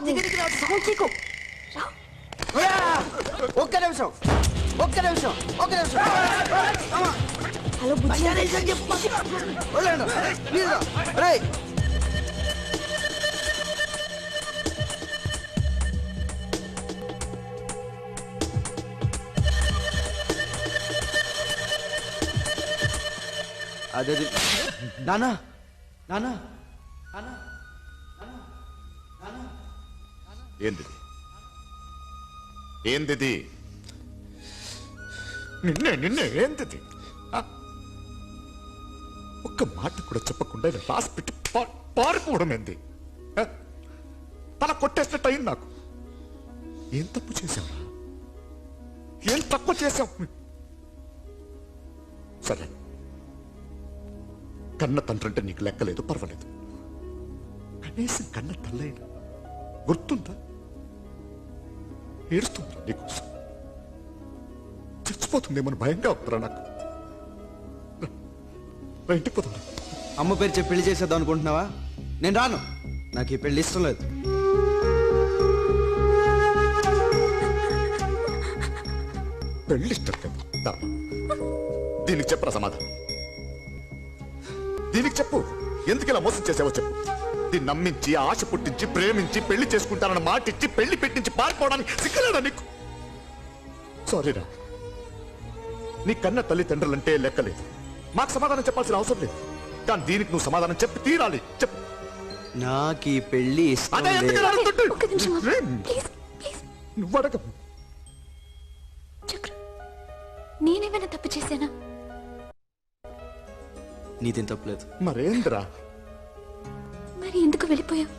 దగ్గరికి రా. సౌండ్ చీకు ఒక్క నిమిషం ఒక్క నిమిషం ఒక్క నిమిషం హలో బుజ్జి నిజం చెప్పు. వదలండి. రేయ్. అదే నానా నానా ఏంది ఏందిది? నిన్నే నిన్నే ఏందిది? ఆ? ఒక్క మాట కూడా చెప్పకుండా ఇలా రాసి పెట్టి పా- పారిపోవడం ఏంది? తల కొట్టేసినట్టు అయింది నాకు. ఏం తప్పు చేశావురా ఏం తక్కువ చేశావు? సరే. కన్న తండ్రి అంటే నీకు లెక్కలేదు పర్వాలేదు. కనీసం కన్న తల్లైనా గుర్తుందా? ఏడుస్తుందా? నీకోసం. చచ్చిపోతుందేమని భయంగా ఉందిరా నాకు. రా, ఇంటికి పోతాం అమ్మ పేరు చెప్పి పెళ్ళి చేసేద్దాం అనుకుంటున్నావా? నేను రాను. నాకు ఈ పెళ్ళి ఇష్టం లేదు. పెళ్ళి ఇష్టం కదా ధర్మ దీనికి చెప్పరా సమాధానం? దీనికి చెప్పు. ఎందుకు ఇలా మోసం చేసావో చెప్పు. దీన్ని నమ్మించి ఆశ పుట్టించి ప్రేమించి పెళ్ళి చేసుకుంటానన్న మాట ఇచ్చి పెళ్ళి పెట్టించి పారిపోవడానికి సిగ్గలేదా నీకు? సారీరా నీ కన్న తల్లిదండ్రులంటే లెక్కలేదు. మాకు సమాధానం చెప్పాల్సిన అవసరం లేదు. కానీ దీనికి నువ్వు సమాధానం చెప్పి తీరాలి. చెప్పు. నాకు ఈ పెళ్ళి నువ్వు అడగవు చక్ర నేనేమైనా తప్పు చేశానా? నీదేం తప్పలేదు. మరేంద్రా? మరి ఎందుకు వెళ్ళిపోయావు?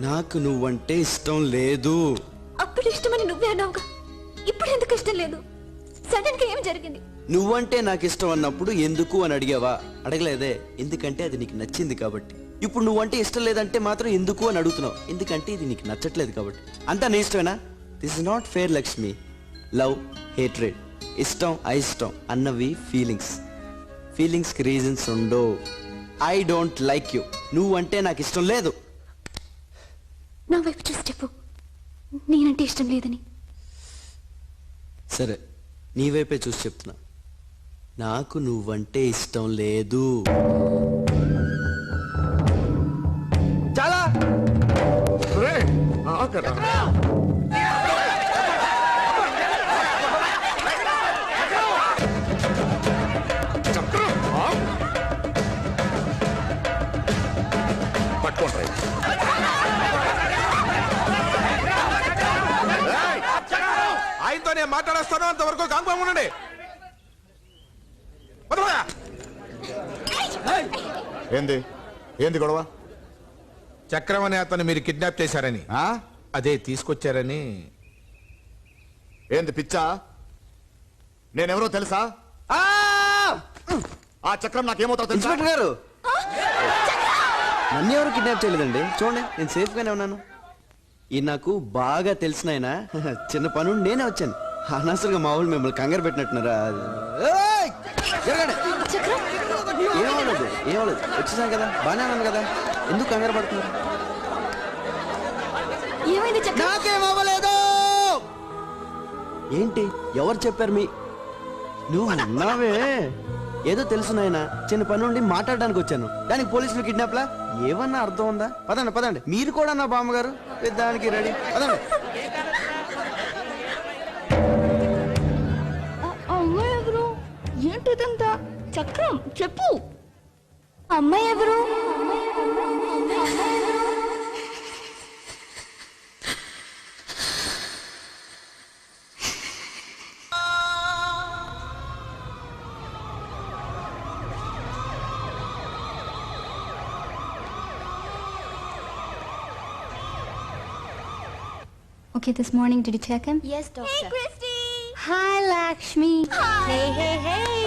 నాకు నువ్వంటే ఇష్టం లేదు. అప్పుడు ఇష్టమని నువ్వే అన్నావుగా. ఇప్పుడు ఎందుకు ఇష్టం లేదు? సడన్గా ఏం జరిగింది? నువ్వంటే నాకు ఇష్టం అన్నప్పుడు ఎందుకు అని అడిగావా? అడగలేదే. ఎందుకంటే అది నీకు నచ్చింది కాబట్టి. ఇప్పుడు నువ్వంటే ఇష్టం లేదంటే మాత్రం ఎందుకు అని అడుగుతున్నావు. ఎందుకంటే ఇది నీకు నచ్చట్లేదు కాబట్టి. అంతా నీ ఇష్టమేనా? This is not fair Lakshmi love hatred ఇష్టం అయిష్టం అన్నవి ఫీలింగ్స్ ఫీలింగ్స్కి రీజన్స్ ఉండవు. ఐ డోంట్ లైక్ యూ నువ్వంటే నాకు ఇష్టం లేదు. నా వైపు చూసి చెప్పు. నేనంటే ఇష్టం లేదని. సరే నీ వైపే చూసి చెప్తున్నా. నాకు నువ్వంటే ఇష్టం లేదు. చాలా! రేయ్, నేను మాట్లాడేస్తాను అంతవరకు కాంపం ఉండండి. ఏంది? ఏంది గొడవ? చక్రం అనే అతను మీరు కిడ్నాప్ చేశారని. ఆ? అదే తీసుకొచ్చారని. ఏంది పిచ్చా? నేనెవరో తెలుసా? ఆ! ఆ చక్రం నాకేమవుతావు తెలుసా? ఇన్స్పెక్టర్ గారు! నన్ను ఎవరు కిడ్నాప్ చేయలేదండి? చూడండి నేను సేఫ్ గానే ఉన్నాను. ఈ నాకు బాగా తెలిసిన ఆయన చిన్న పని ఉండి నేనే వచ్చాను. అనవసరంగా మా వాళ్ళు మిమ్మల్ని కంగారు పెట్టినట్టున్నారా? ఏయ్! జరగండి ఏమవలేదు ఏమవలేదు వచ్చేసాను కదా బాగానే ఉన్నాను కదా. ఎందుకు కంగారు పడుతున్నారు? నాకేమవ్వలేదు ఏంటి? ఎవరు చెప్పారు మీ నువ్వు ఉన్నావే ఏదో తెలుసు నాయన చిన్న పని ఉండి మాట్లాడడానికి వచ్చాను. దానికి పోలీసులు కిడ్నాప్లా? ఏమన్నా అర్థం ఉందా? పదండి పదండి. మీరు కూడా నా బామ్మగారు? దానికి రెడీ. పదండి. ఏంటిదంతా చక్రం చెప్పు అమ్మాయి ఎవరు Okay, this morning, did you check him? Yes, doctor. Hey, Christy. Hi, Lakshmi. Hi. Hey, hey, hey.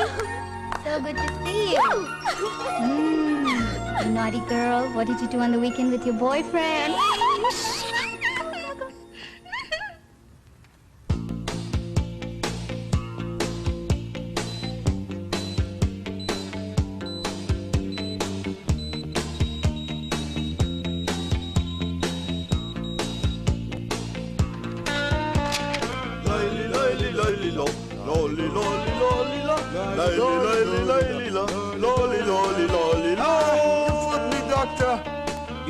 So good to see you. Mm, naughty girl, what did you do on the weekend with your boyfriend?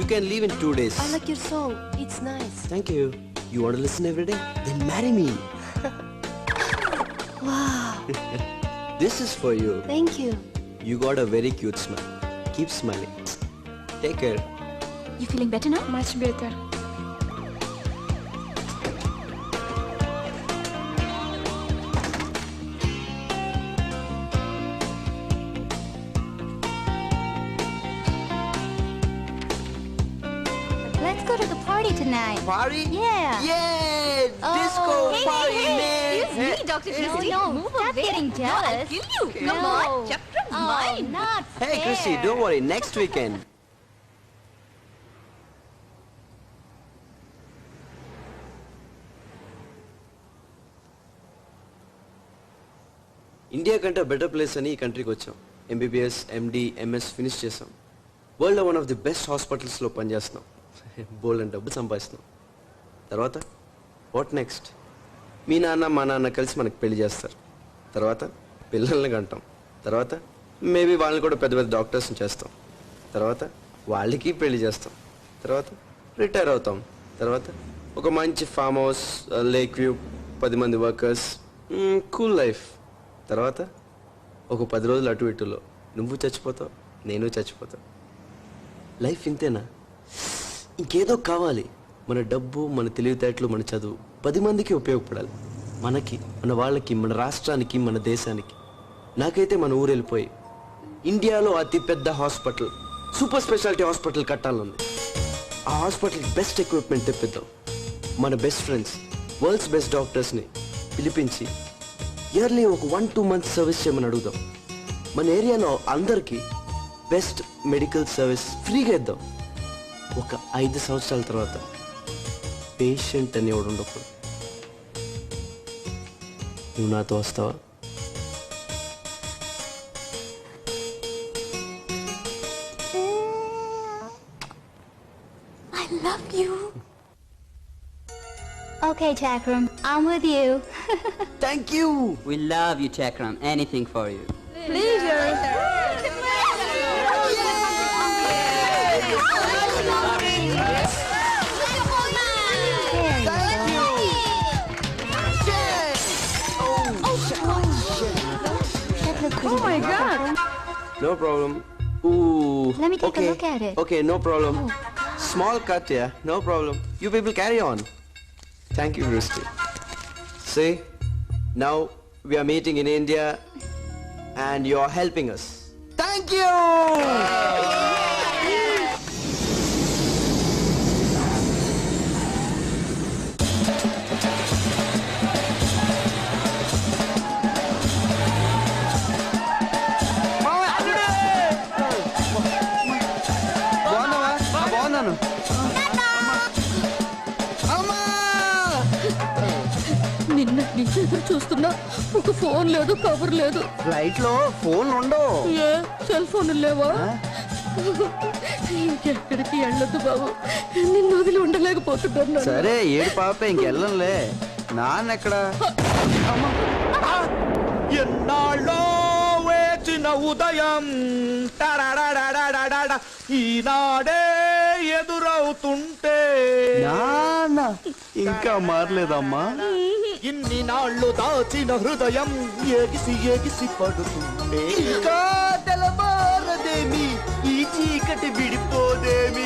can leave in two days. I like your song. It's nice. Thank you. You want to listen every day? Then marry me. wow. this is for you. Thank you. You got a very cute smile. Keep smiling. Take care. You feeling better now? Much better. tonight. Party? Yeah. Yeah! Disco Oh, hey, party, hey, man! Excuse me, Dr. No, Christie. no, Move stop away. getting No, I'll jealous. kill you. Come No. on, chapter Oh, mine. not Hey, fair. Chrissy, don't worry. Next weekend. India కంటే better place అని ఈ కంట్రీకి వచ్చాం MBBS MD MS finish చేసాం వరల్డ్లో one of the best హాస్పిటల్స్లో పనిచేస్తున్నాం బోల్డ్ అని డబ్బు సంపాదిస్తున్నాం. తర్వాత వాట్ నెక్స్ట్ మీ నాన్న మా నాన్న కలిసి మనకు పెళ్ళి చేస్తారు. తర్వాత పిల్లల్ని కంటాం. తర్వాత మేబీ వాళ్ళని కూడా పెద్ద పెద్ద డాక్టర్స్ని చేస్తాం. తర్వాత వాళ్ళకి పెళ్ళి చేస్తాం. తర్వాత రిటైర్ అవుతాం. తర్వాత ఒక మంచి ఫామ్ హౌస్ లేక్ వ్యూ పది మంది వర్కర్స్ కూల్ లైఫ్ తర్వాత ఒక పది రోజులు అటు ఇటులో. నువ్వు చచ్చిపోతావు నేను చచ్చిపోతావు లైఫ్ ఇంతేనా? ఇంకేదో కావాలి. మన డబ్బు మన తెలివితేటలు మన చదువు. పది మందికి ఉపయోగపడాలి. మనకి మన వాళ్ళకి మన రాష్ట్రానికి మన దేశానికి. నాకైతే మన ఊరు వెళ్ళిపోయి ఇండియాలో అతి పెద్ద హాస్పిటల్ సూపర్ స్పెషాలిటీ హాస్పిటల్ కట్టాలని ఆ హాస్పిటల్ బెస్ట్ ఎక్విప్మెంట్ తెప్పిద్దాం. మన బెస్ట్ ఫ్రెండ్స్ వరల్డ్స్ బెస్ట్ డాక్టర్స్ని పిలిపించి ఇయర్లీ ఒక వన్ టూ మంత్స్ సర్వీస్ చేయమని అడుగుదాం. మన ఏరియాలో అందరికీ బెస్ట్ మెడికల్ సర్వీస్ ఫ్రీగా ఇద్దాం. ఒక ఐదు సంవత్సరాల తర్వాత పేషెంట్ అని ఎవడు ఉండకూడదు నువ్వు నాతో వస్తావా I love you. Okay, Chakram, I'm with you. Thank you We love you, Chakram. Anything for you. That drug. No problem. Ooh. Let me take okay. a look at it. Okay, no problem. Oh. Small cut, yeah. No problem. You people carry on. Thank you, Rusty. See? Now we are meeting in India and you're helping us. Thank you! ఎదురు చూస్తున్నా. ఒక phone లేదు cover లేదు. ఫ్లైట్లో phone ఉండవు. ఏ cell phone లేవా? ఇంకెక్కడికి వెళ్ళొద్దు బాబు. నిన్ను వదిలి ఉండలేకపోతున్నాను నాన్న. సరే ఏడు పాప ఇంకెళ్ళంలే నాన్న ఎక్కడ ఎన్నాళ్ళో వేచిన ఉదయం. ఈనాడే ఎదురవుతుంటే. నాన్న ఇంకా మారలేదమ్మా. ఇన్ని నాళ్ళు దాచిన హృదయం ఎగిసి ఎగిసి పడుతుంటే ఇంకా తెలబారదేమి ఈ చీకటి విడిపోదేమి.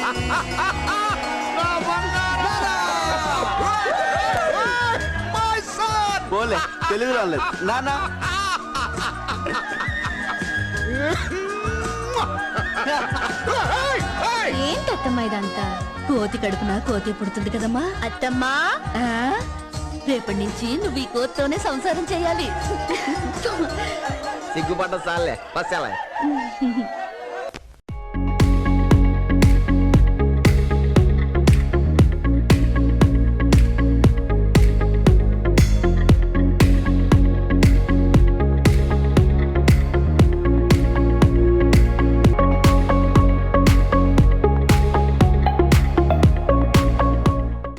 పోలే తెలుగు రాలేదు. నాన్న ఏంటత్తమ్మా ఇదంతా? కోతి కడుపున కోతి పుడుతుంది కదమ్మా? అత్తమ్మా? ఆ? రేపటి నుంచి నువ్వు ఈ కోతితోనే సంసారం చేయాలి. సిగ్గుపడ్డ సాలే బస్